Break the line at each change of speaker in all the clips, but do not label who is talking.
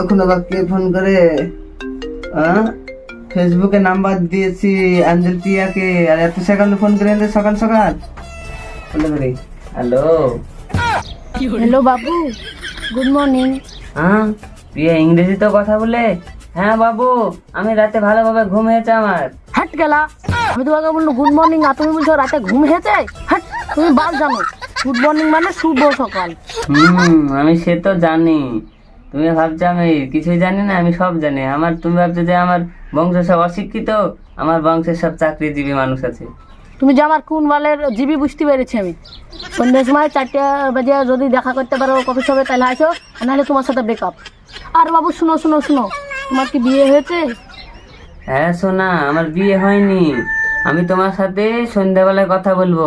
এখন আবার কে ফোন করে? ফেসবুকে নাম্বার দিয়েছি আঞ্জল টিয়াকে আর এত সকালে ফোন করে এলে সকাল সকাল। বলে করি হ্যালো?
হ্যালো বাবু গুড মর্নিং।
হ্যাঁ প্রিয়া ইংরেজিতে কথা বলে। হ্যাঁ বাবু আমি রাতে ভালোভাবে ঘুম হয়েছে আমার।
হাট গেলা। আমি তোমাকে বলল গুড মর্নিং আর তুমি বলছো রাতে ঘুম হেঁচে হাট তুমি বাল জানো। গুড মর্নিং মানে শুভ সকাল।
হুম আমি সে তো জানি। তুমি ভাবছ আমি কিছুই জানি না আমি সব জানি। আমার তুমি ভাবছ যে আমার বংশ সব অশিক্ষিত আমার বংশের সব চাকরিজীবী মানুষ আছে।
তুমি যে আমার কোন বালের জিবি বুঝতে পেরেছি আমি। সন্ধ্যের সময় চারটে বাজে যদি দেখা করতে পারো কফি শপে তাহলে আসো আর নাহলে তোমার সাথে ব্রেকআপ আর বাবু শুনো শুনো শুনো তোমার কি বিয়ে হয়েছে?
হ্যাঁ সোনা আমার বিয়ে হয়নি। আমি তোমার সাথে সন্ধ্যাবেলায় কথা বলব।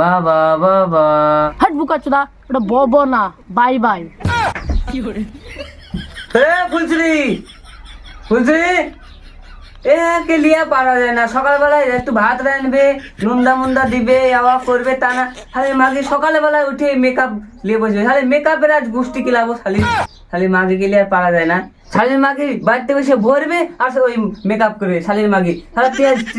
বাবা বাবা।
হাট বুকা চুদা ওটা বব না বাই বাই।
ফুলছুরি ফুলছুরি এ কে লিয়া পারা যায় না। সকালবেলায় একটু ভাত রানবে নুন্দা মুন্দা দিবে আওয়া করবে, তা না। খালি মাকে সকালবেলায় উঠে মেকআপ নিয়ে বসবে। খালি মেকআপের আজ গোষ্ঠী কিলাবো, খালি খালি মাকে গেলে আর পারা যায় না। শালির মাকে বাড়িতে বসে ভরবে আর ওই মেকআপ করবে শালির মাকে তাহলে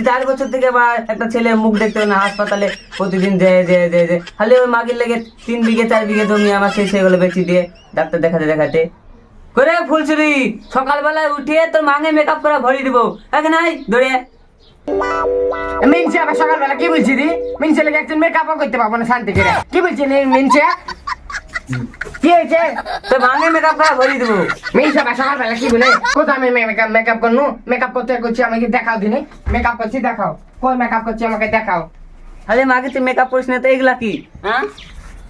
চার বছর থেকে বা একটা ছেলে মুখ দেখতে না, হাসপাতালে প্রতিদিন যে যে যে যে। খালি ওই মাগির লেগে তিন বিঘে, চার বিঘে জমি আমার সেই সেগুলো বেচি দিয়ে ডাক্তার দেখাতে দেখাতে। করে ফুলছুরি সকালবেলায় উঠে তোর মাঙে মেকআপ করা ভরি দিব। এক নাই? দৌড়ে।
মিনসে আবার সকালবেলা, কি বলছি দি মিনসে লেগে একজন মেকআপও করতে পারব না শান্তি করে কি বলছি মিনসে কি হয়েছে?
মাঙে মেকআপ করা দিব।
মিনসে আবার সকালবেলা কি বলে? কোথায় আমি মেকআপ মেকআপ মেকআপ করতে করছি আমাকে দেখাও দিনি? মেকআপ করছি, দেখাও। মেকআপ করছি, আমাকে দেখাও।
খালি মাকে তুই মেকআপ করিস না তো, এগুলা কি? হ্যাঁ?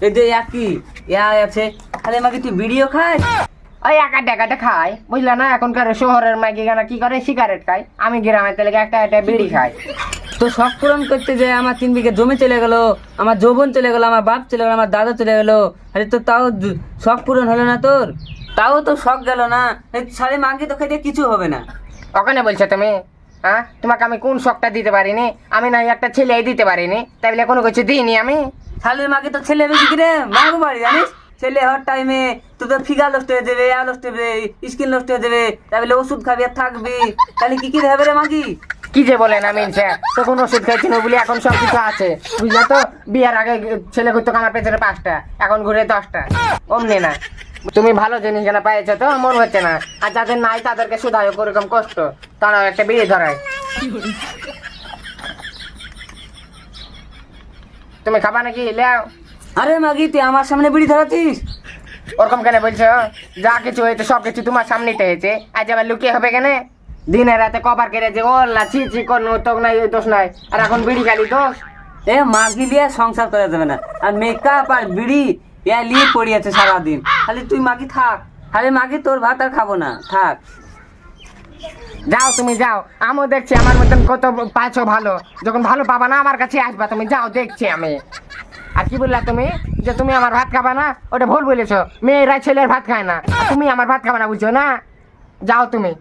এই যে কি? ইয়া আছে। খালি মাকে তুই ভিডিও খাস?
ওই একা টাকাটা খাই। বুঝলা না, এখনকার শহরের মাইকি গানা কি করে? সিগারেট খাই আমি গ্রামের তেলে একটা একটা বিড়ি খাই।
তো শখ পূরণ করতে যে আমার তিন বিঘে জমি চলে গেল আমার যৌবন চলে গেল আমার বাপ চলে গেল আমার দাদা চলে গেল। আরে তো তাও শখ পূরণ হলো না তোর? তাও তো শখ গেল না। সাড়ে মাকে তো খেতে কিছু হবে না।
ওখানে বলছো তুমি হ্যাঁ? তোমাকে আমি কোন শখটা দিতে পারিনি? আমি না একটা ছেলেই দিতে পারিনি। তাই বলে কোনো কিছু দিইনি আমি?
শালির মাকে তো ছেলে বেশি কিরে? মারবো বাড়ি জানিস? ছেলে হওয়ার টাইমে তো তোর ফিগার নষ্ট হয়ে যাবে আ নষ্ট হয়ে যাবে স্কিন নষ্ট হয়ে যাবে। তাই বলে ওষুধ খাবি আর থাকবি। তাহলে কি কি হবে রে মাগি?
কি যে বলেন আমি তখন ওষুধ খাইছি না বলে এখন সব কিছু আছে। বুঝলা তো? বিয়ার আগে ছেলে ঘুরতো আমার পেছনে পাঁচটা এখন ঘুরে দশটা। অমনি না। তুমি ভালো জিনিস জানা পাইছো তো মন হচ্ছে না। আর যাদের নাই তাদেরকে শুধায় ওরকম কষ্ট। তারাও একটা বিয়ে ধরায়। তুমি খাবা নাকি? লেও।
আরে মাগি তুই আমার সামনে বিড়ি ধরাতিস
ওরকম কেন বলছো? যা কিছু হয়েছে সব কিছু তোমার সামনেতে হয়েছে। আজ আবার লুকিয়ে হবে কেন? দিনে রাতে কবার কেড়ে যে ও না ছি ছি কোন তোক নাই ওই দোষ নাই। আর এখন বিড়ি খালি দোষ
এ মাগি লিয়ে সংসার করা যাবে না? আর মেকআপ আর বিড়ি ইয়া লিয়ে পড়ে আছে সারাদিন। খালি তুই মাগি থাক? খালি মাগি তোর ভাত আর খাব না? থাক।
যাও তুমি যাও। আমিও দেখছি আমার মতন কত পাইছো ভালো। যখন ভালো পাবা না আমার কাছে আসবা। তুমি যাও দেখছি আমি। আর কি বললা তুমি? যে তুমি আমার ভাত খাবা না ওটা ভুল বলেছ। মেয়েরা ছেলের ভাত খায় না। তুমি আমার ভাত খাবা না বুঝছ না? যাও তুমি।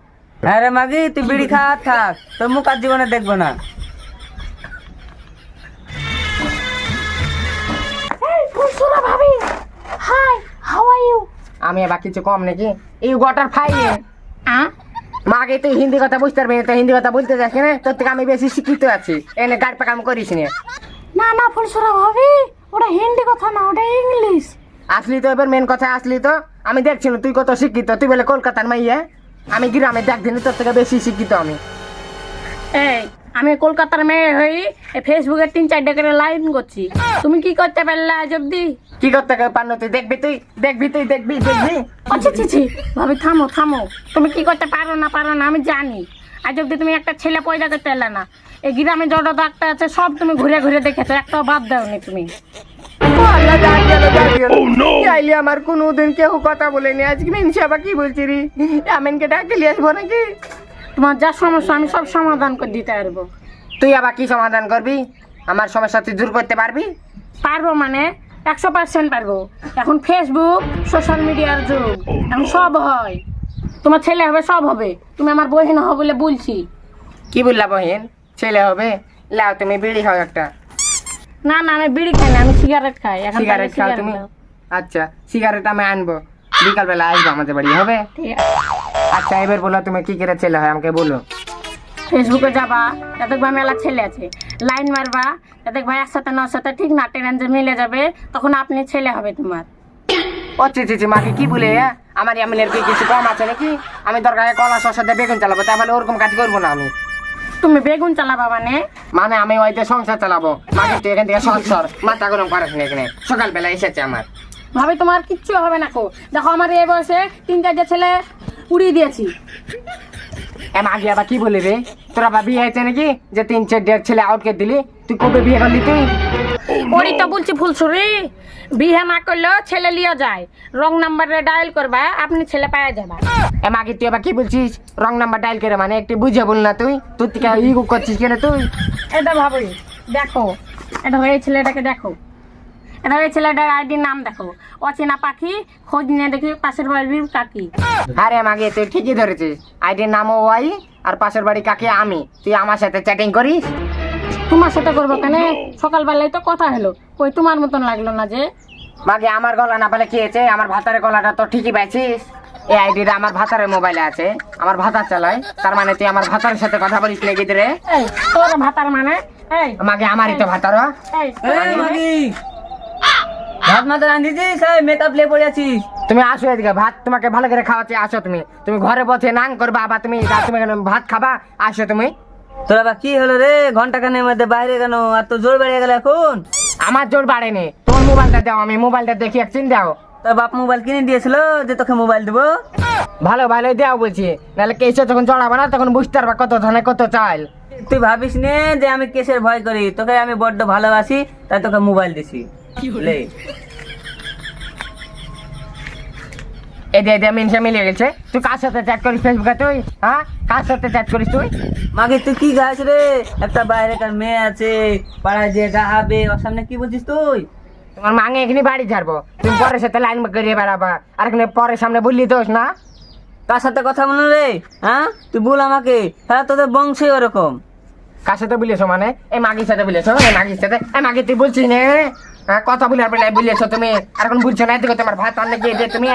হ্যাঁ রে মাগি তুই বিড়ি খা থাক তোর মুখ আর জীবনে দেখব না।
ফুলসুরা ভাবি? হাই হাউ আর ইউ
আমি আবার কিছু কম নাকি? এই গটার ফাইলে
আ?
মাকে তুই হিন্দি কথা বুঝতে পারবি না তো হিন্দি কথা বলতে যাস না তোর থেকে আমি বেশি শিক্ষিত আছি। এনে গাড় পাকাম করিস না।
না না ফুলসুরা ভাবি ওটা হিন্দি কথা না ওটা ইংলিশ।
আসলি তো এবার মেন কথা আসলি তো। আমি দেখছি না তুই কত শিক্ষিত তুই বলে কলকাতার মাইয়া। আমি গ্রামে দেখ দিন তোর থেকে বেশি শিক্ষিত আমি।
এই আমি কলকাতার মেয়ে হই এই ফেসবুকে তিন চারটে করে লাইন করছি। তুমি কি করতে পারলে আজ অব্দি?
কি করতে পারল তুই? দেখবি তুই? দেখবি তুই? দেখবি? দেখবি?
আচ্ছা ছি ভাবি থামো থামো। তুমি কি করতে পারো না পারো না আমি জানি। আজ অব্দি তুমি একটা ছেলে পয়দা করতে এলে না। এই গ্রামে যত ডাক্তার আছে সব তুমি ঘুরে ঘুরে দেখেছ একটাও বাদ দাওনি তুমি।
আল্লাহ জান গেল জান গেল চাইলে আমার কোনো দিন কেউ কথা বলেনি আজকে মিনসি আবার কি বলছি রে আমিনকে আসব নাকি?
তোমার যা সমস্যা আমি সব সমাধান করে দিতে পারব।
তুই আবার কি সমাধান করবি? আমার সমস্যা তুই দূর করতে পারবি?
পারব মানে একশো পার্সেন্ট পারব। এখন ফেসবুক সোশ্যাল মিডিয়ার যুগ। এখন সব হয়। তোমার ছেলে হবে সব হবে। তুমি আমার বহিন হবে বলে বলছি।
কি বললা বহিন? ছেলে হবে? লাও তুমি বিড়ি খাও একটা।
না না আমি বিড়ি খাই না আমি সিগারেট খাই এখন
সিগারেট খাও তুমি? আচ্ছা সিগারেট আমি আনব। বিকালবেলা আসবে আমাদের বাড়ি হবে? আচ্ছা এবার বলো তুমি কি করে ছেলে হয় আমাকে বলো।
ফেসবুকে যাবা যাতে ভাই মেলা ছেলে আছে। লাইন মারবা যাতে ভাই একসাথে নর সাথে ঠিক না ট্রেন যে মিলে যাবে তখন আপনি ছেলে হবে তোমার।
ও চি চি চি, মাকে কি বলে হ্যাঁ? আমার এমএলএর কি কিছু কম আছে নাকি? আমি দরকারে কলা শসাতে বেগুন চালাবো তাহলে ওরকম কাজ করব না আমি।
তুমি বেগুন চালাবা মানে?
মানে আমি ওইতে সংসার চালাবো। মাকে তুই এখান থেকে সর সর। মাথা গরম করে না এখানে। সকালবেলা এসেছে আমার।
ভাবে তোমার কিচ্ছু হবে না কো। দেখো আমার এই বয়সে তিন চারটে ছেলে উড়িয়ে দিয়েছি।
এম আগে আবার কি বলি রে? তোরা আবার বিয়ে হয়েছে নাকি? যে তিন চার দেড় ছেলে আউটকে দিলি? তুই কবে বিয়ে করলি তুই?
ওরই তো বলছি ফুলছুরি বিয়ে না করলেও ছেলে লিয়ে যায়। রং নাম্বারে ডায়াল করবা আপনি ছেলে পাওয়া যাবা।
এম আগে তুই আবার কি বলছিস? রং নাম্বার ডায়াল করে মানে একটু বুঝে বল না তুই। তুই থেকে ইগো করছিস কেন তুই?
এটা ভাবি দেখো। এটা হয়ে ছেলেটাকে দেখো। এটা হয়ে ছেলেটার আইডির নাম দেখো। অচেনা পাখি খোঁজ নিয়ে দেখি পাশের বাড়ির কাকি।
আরে মাগে তুই ঠিকই ধরেছিস। আইডির নামও ওয়াই আর পাশের বাড়ি কাকে আমি। তুই আমার সাথে চ্যাটিং করিস?
তোমার সাথে করব কেন? সকালবেলায় তো কথা হলো। কই তোমার মতন লাগল না যে?
মাগে আমার গলা না পেলে কি হয়েছে? আমার ভাতারের গলাটা তো ঠিকই পাইছিস। এই আইডিটা আমার ভাতারের মোবাইলে আছে। আমার ভাতার চালাই তার মানে তুই আমার ভাতারের সাথে কথা বলিস নাকি রে
এই তোর ভাতার মানে? এই।
মাগে আমারই তো ভাতার
এই
এই মাগি। ভাত মাথা রাঁধিছিস মেকআপ লে পড়ে আছিস।
তুমি আসো এদিকে ভাত তোমাকে ভালো করে খাওয়াচ্ছি আসো তুমি। তুমি ঘরে বসে নাং করবা আবার তুমি তুমি ভাত খাবা আসো তুমি।
তোর আবার কি হলো রে? ঘণ্টা খানের মধ্যে বাইরে কেন? আর তো জোর বেড়ে গেল এখন।
আমার জোর বাড়েনি। তোমার মোবাইলটা দাও আমি মোবাইলটা দেখি একদিন দাও।
তোর বাপ মোবাইল কিনে দিয়েছিল যে তোকে মোবাইল দেবো?
ভালো ভালো দাও বলছি। নাহলে কেসে যখন চড়াবো না তখন বুঝতে পারবা কত ধানে কত চাল।
তুই ভাবিস নে যে আমি কেসের ভয় করি। তোকে আমি বড্ড ভালোবাসি তাই তোকে মোবাইল দিছি।
এদে এদে মিনসে মিলিয়ে গেছে। তুই কার সাথে চ্যাট করিস ফেসবুকে তুই? হ্যাঁ? কার সাথে চ্যাট করিস তুই?
মাগে তুই কি গাছ রে? একটা বাইরেকার মেয়ে আছে পাড়ায় যে গাহাবে ওর সামনে কি বলছিস তুই?
তোমার মাঙে এখানে বাড়ি ছাড়বো। তুমি পরের সাথে লাইন করিয়ে বেড়াবা। আর এখানে পরের সামনে বললি দোষ না।
কার সাথে কথা বলুন রে? হ্যাঁ? তুই বল আমাকে। হ্যাঁ তোদের বংশই ওরকম।
কার সাথে বলিয়েছো মানে? এই মাগির সাথে বলিয়েছো এই মাগির সাথে? এই মাগি তুই বলছিস না? হ্যাঁ, কথা বলে বলে বলিয়েছো তুমি। আর এখন বুঝছ না এদিকে তোমার ভাত আনলে গিয়ে তুমি।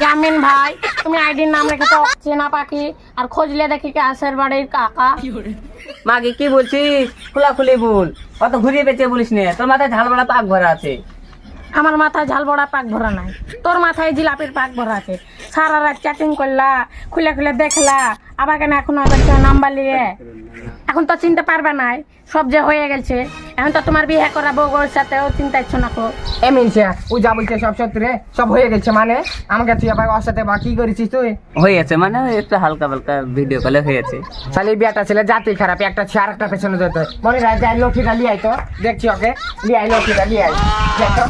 জামিন ভাই তুমি আইডির নাম রেখে তো চেনা পাখি আর খোঁজলে দেখি কাশের বাড়ির কাকা।
মাগি কি বলছিস? খোলাখুলি বল। কত ঘুরিয়ে বেঁচে বলিস নে। তোর মাথায় ঝাল বড়া পাক ভরা আছে।
আমার মাথায় ঝাল বড়া পাক ভরা নাই। তোর মাথায় জিলাপির পাক ভরা আছে। সারা রাত চ্যাটিং করলা খুলে খুলে দেখলা আবার কেন এখন আবার নাম্বার নিয়ে? এখন তো চিনতে পারবে নাই সব যে হয়ে গেছে। এখন তো তোমার বিয়ে করাবো ওর সাথেও চিন্তা ইচ্ছো না কো।
এ মিনছে ও যা বলছে সব সত্যি রে সব হয়ে গেছে মানে? আমাকে তুই আবার ওর সাথে বা কি করেছিস তুই?
হয়ে গেছে মানে একটু হালকা হালকা ভিডিও কলে হয়েছে।
শালি বিয়াটা ছেলে জাতি খারাপ একটা ছে আর একটা পেছনে যেত মনে রায় যাই লক্ষ্মীটা লিয়ে আয় তো। দেখছি ওকে লিয়ে আয় লক্ষ্মীটা লিয়ে আয়। দেখ তো।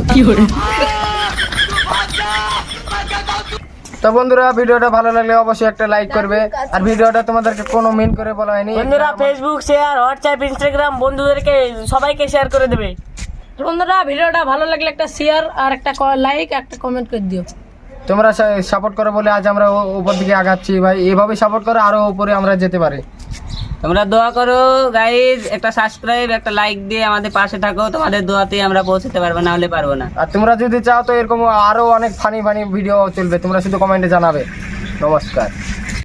তো বন্ধুরা ভিডিওটা ভালো লাগলে অবশ্যই একটা লাইক করবে। আর ভিডিওটা তোমাদেরকে কোনো মিন করে বলা হয়নি।
বন্ধুরা ফেসবুক শেয়ার হোয়াটসঅ্যাপ ইনস্টাগ্রাম বন্ধুদেরকে সবাইকে শেয়ার করে দেবে।
বন্ধুরা ভিডিওটা ভালো লাগলে একটা শেয়ার আর একটা লাইক একটা কমেন্ট করে দিও।
তোমরা সাপোর্ট করো বলে আজ আমরা ও- উপর দিকে আগাচ্ছি। ভাই এভাবে সাপোর্ট করো আরও উপরে আমরা যেতে পারি।
তোমরা দোয়া করো গাইজ একটা সাবস্ক্রাইব একটা লাইক দিয়ে আমাদের পাশে থাকো, তোমাদের দোয়াতেই আমরা পৌঁছতে পারব, না হলে পারব না।
আর তোমরা যদি চাও তো এরকম আরও অনেক ফানি ফানি ভিডিও চলবে, তোমরা শুধু কমেন্টে জানাবে। নমস্কার।